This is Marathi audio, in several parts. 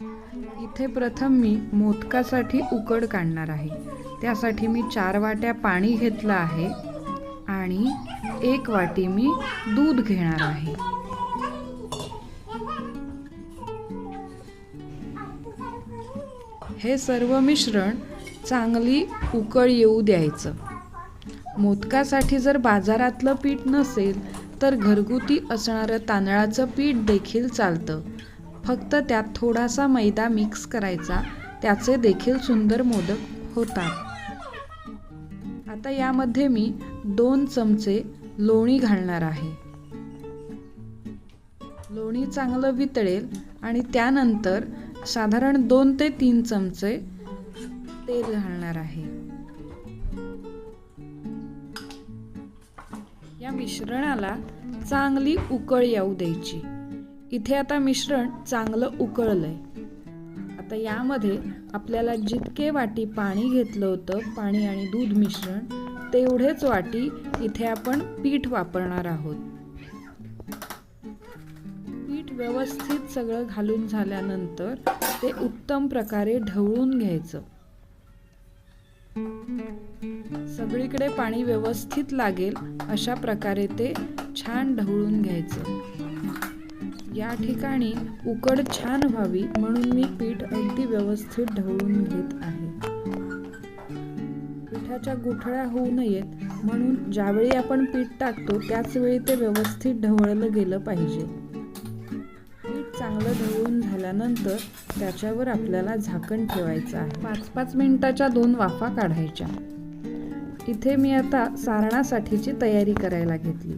इथे प्रथम मी मोदकासाठी उकड काढणार आहे. त्यासाठी मी चार वाट्या पाणी घेतलं आहे आणि एक वाटी मी दूध घेणार आहे. हे सर्व मिश्रण चांगली उकळ येऊ द्यायचं. मोदकासाठी जर बाजारातलं पीठ नसेल तर घरगुती असणारं तांदळाचं पीठ देखील चालतं. फक्त त्यात थोडासा मैदा मिक्स करायचा. त्याचे देखील सुंदर मोदक होतात. आता यामध्ये मी दोन चमचे लोणी घालणार आहे. लोणी चांगलं वितळेल आणि त्यानंतर साधारण दोन ते तीन चमचे तेल घालणार आहे. या मिश्रणाला चांगली उकळ येऊ द्यायची. इथे आता मिश्रण चांगलं उकळलंय. आता यामध्ये आपल्याला जितके वाटी पाणी घेतलं होतं पाणी आणि दूध मिश्रण तेवढेच वाटी इथे आपण पीठ वापरणार आहोत. पीठ व्यवस्थित सगळं घालून झाल्यानंतर ते उत्तम प्रकारे ढवळून घ्यायचं. सगळीकडे पाणी व्यवस्थित लागेल अशा प्रकारे ते छान ढवळून घ्यायचं. या ठिकाणी उकड छान व्हावी म्हणून मी पीठ अगदी व्यवस्थित ढवळून घेत आहे. पिठाच्या गुठळ्या होऊ नयेत म्हणून ज्यावेळी आपण पीठ टाकतो त्याच वेळी ते व्यवस्थित ढवळलं गेलं पाहिजे. पीठ चांगलं ढवळून झाल्यानंतर त्याच्यावर आपल्याला झाकण ठेवायचं आहे. पाच पाच मिनिटाच्या दोन वाफा काढायच्या. इथे मी आता सारणासाठीची तयारी करायला घेतली.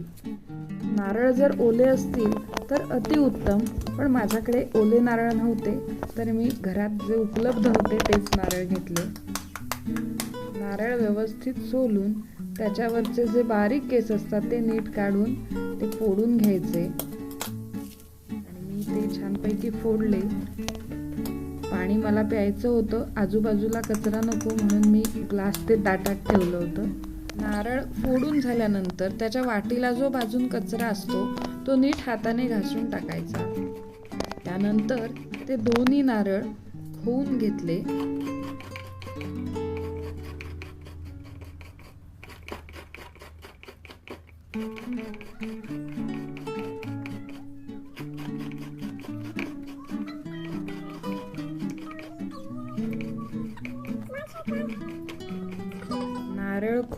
नारळ जर ओले असतील तर अतिउत्तम पण माझ्याकडे ओले नारळ नव्हते तर मी घरात जे उपलब्ध होते तेच नारळ घेतले. नारळ व्यवस्थित सोलून त्याच्यावरचे जे बारीक केस असतात ते नीट काढून ते फोडून घ्यायचे. आणि मी ते छानपैकी फोडले. पाणी मला प्यायचं होतं आजूबाजूला कचरा नको म्हणून मी ग्लास ते ताटात ठेवलं होतं. नारळ फोडून झाल्यानंतर त्याच्या वाटीला जो बाजून कचरा असतो तो नीट हाताने घासून टाकायचा. त्यानंतर ते दोन्ही नारळ खोवून घेतले.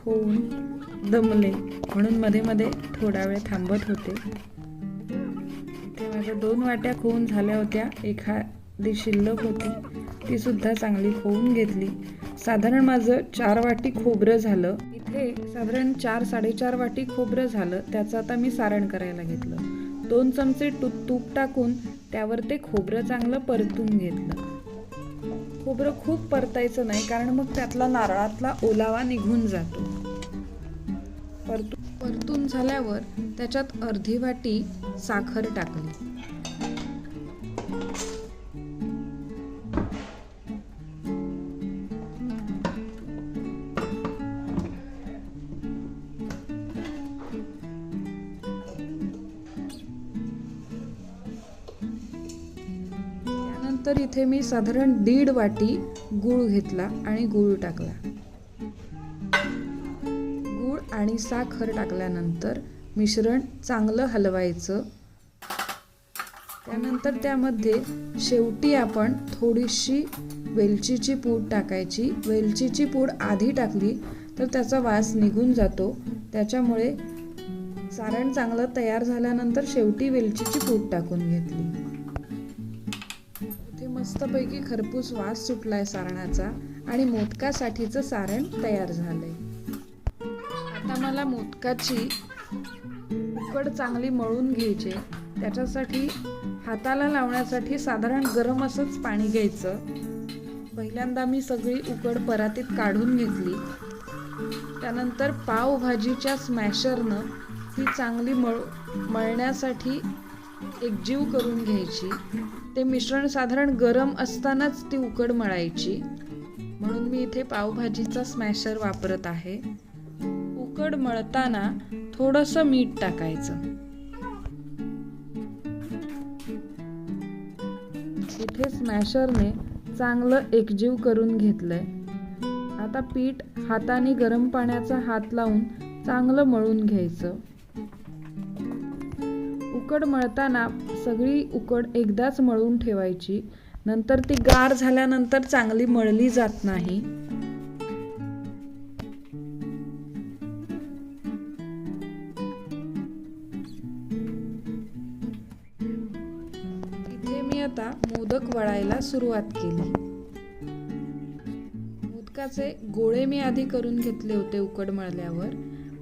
नारळ दमले म्हणून मध्ये मध्ये थोडा वेळ थांबत होते. ते माझ्या दोन वाट्या खोवून झाल्या होत्या. एखादी शिल्लक होती ती सुद्धा चांगली खोवून घेतली. साधारण माझं चार वाटी खोबरं झालं. इथे साधारण चार साडेचार वाटी खोबरं झालं. त्याचं आता मी सारण करायला घेतलं. दोन चमचे तू तूप टाकून त्यावर ते खोबरं चांगलं परतून घेतलं. खोबरं खूप परतायचं नाही कारण मग त्यातला नारळातला ओलावा निघून जातो. परतू परतून झाल्यावर त्याच्यात अर्धी वाटी साखर टाकली. त्यानंतर इथे मी साधारण दीड वाटी गूळ घेतला आणि गूळ टाकला. आणि साखर टाकल्यानंतर मिश्रण चांगलं हलवायचं. त्यानंतर त्यामध्ये शेवटी आपण थोडीशी वेलचीची पूड टाकायची. वेलचीची पूड आधी टाकली तर त्याचा वास निघून जातो. त्याच्यामुळे सारण चांगलं तयार झाल्यानंतर शेवटी वेलचीची पूड टाकून घेतली. इथे मस्तपैकी खरपूस वास सुटलाय सारणाचा आणि मोदकासाठीचं सारण तयार झालंय. आता मला मोदकाची उकड चांगली मळून घ्यायची त्याच्यासाठी हाताला लावण्यासाठी साधारण गरम असंच पाणी घ्यायचं. पहिल्यांदा मी सगळी उकड परातीत काढून घेतली. त्यानंतर पावभाजीच्या स्मॅशरनं ती चांगली मळ मळण्यासाठी एकजीव करून घ्यायची. ते मिश्रण साधारण गरम असतानाच ती उकड मळायची. म्हणून मी इथे पावभाजीचा स्मॅशर वापरत आहे. उकड मळताना थोडंसं मीठ टाकायचं. इथे स्मॅशरने चांगलं एकजीव करून घेतलंय. आता पीठ हाताने गरम पाण्याचा हात लावून चांगलं मळून घ्यायचं. उकड मळताना सगळी उकड एकदाच मळून ठेवायची. नंतर ती गार झाल्यानंतर चांगली मळली जात नाही. आता मोदक वळायला सुरुवात केली. मोदकाचे गोळे मी आधी करून घेतले होते उकड मळल्यावर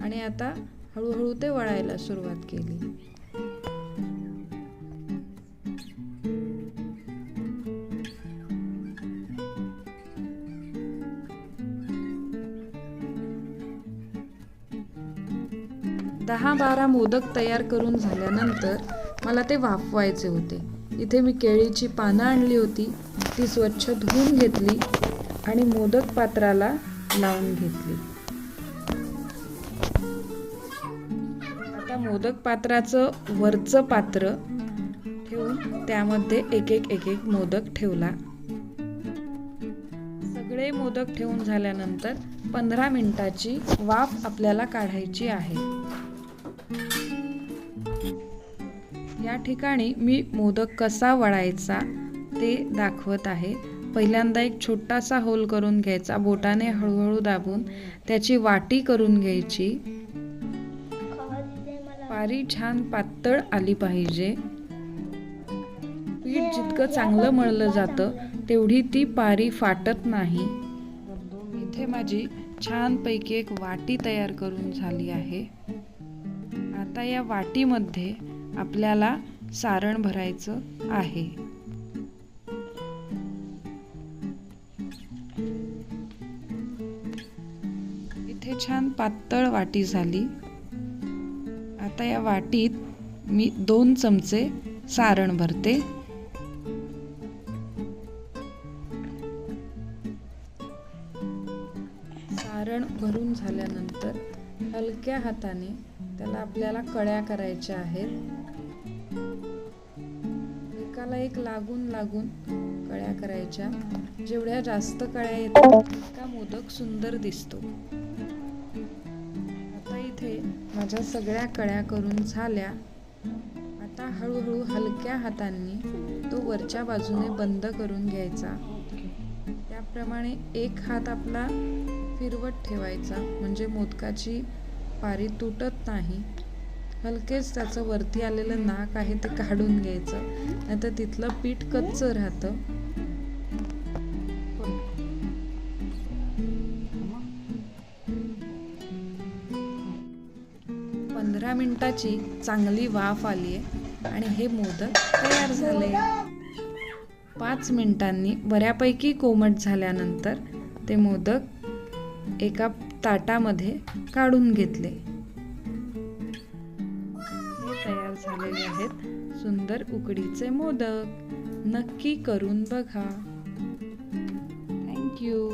आणि आता हळूहळू ते वळायला सुरुवात केली. दहा बारा मोदक तयार करून झाल्यानंतर मला ते वाफवायचे होते. इथे मी केळीची पानं आणली होती. ती स्वच्छ धुवून घेतली आणि मोदक पात्राला लावून घेतली. आता मोदक पात्राचं वरचं पात्र ठेवून त्यामध्ये एक एक एक एक मोदक ठेवला. सगळे मोदक ठेवून झाल्यानंतर पंधरा मिनिटाची वाफ आपल्याला काढायची आहे. या ठिकाणी मी मोदक कसा वळायचा ते दाखवत आहे. पहिल्यांदा एक छोटासा होल करून घ्यायचा बोटाने हळूहळू दाबून त्याची वाटी करून घ्यायची. पारी छान पातळ आली पाहिजे. पीठ जितकं चांगलं मळलं जातं तेवढी ती पारी फाटत नाही. इथे माझी छानपैकी एक वाटी तयार करून झाली आहे. आता या वाटीमध्ये आपल्याला सारण भरायचं आहे. इथे छान पातळ वाटी झाली. आता या वाटीत मी दोन चमचे सारण भरते. सारण भरून झाल्यानंतर हलक्या हाताने त्याला आपल्याला कळ्या करायच्या आहेत. एकाला एक लागून लागून कळ्या करायच्या. जेवढ्या जास्त कळ्या येतात तितका मोदक सुंदर दिसतो. आता इथे माझ्या सगळ्या कळ्या करून झाल्या. आता हळूहळू हलक्या हातांनी तो वरच्या बाजूने बंद करून घ्यायचा. त्याप्रमाणे एक हात आपला फिरवत ठेवायचा. म्हणजे मोदकाची पारी तुटत नाही. हलकेच त्याचं वरती आलेलं नाक आहे ते काढून घ्यायचं. नाहीतर तिथलं पीठ कच्चं राहतं. पंधरा मिनिटाची चांगली वाफ आली आहे आणि हे मोदक तयार झाले. पाच मिनिटांनी बऱ्यापैकी कोमट झाल्यानंतर ते मोदक एका ताटामध्ये काढून घेतले. झालेले आहेत. सुंदर उकडीचे मोदक. नक्की करून बघा. थँक्यू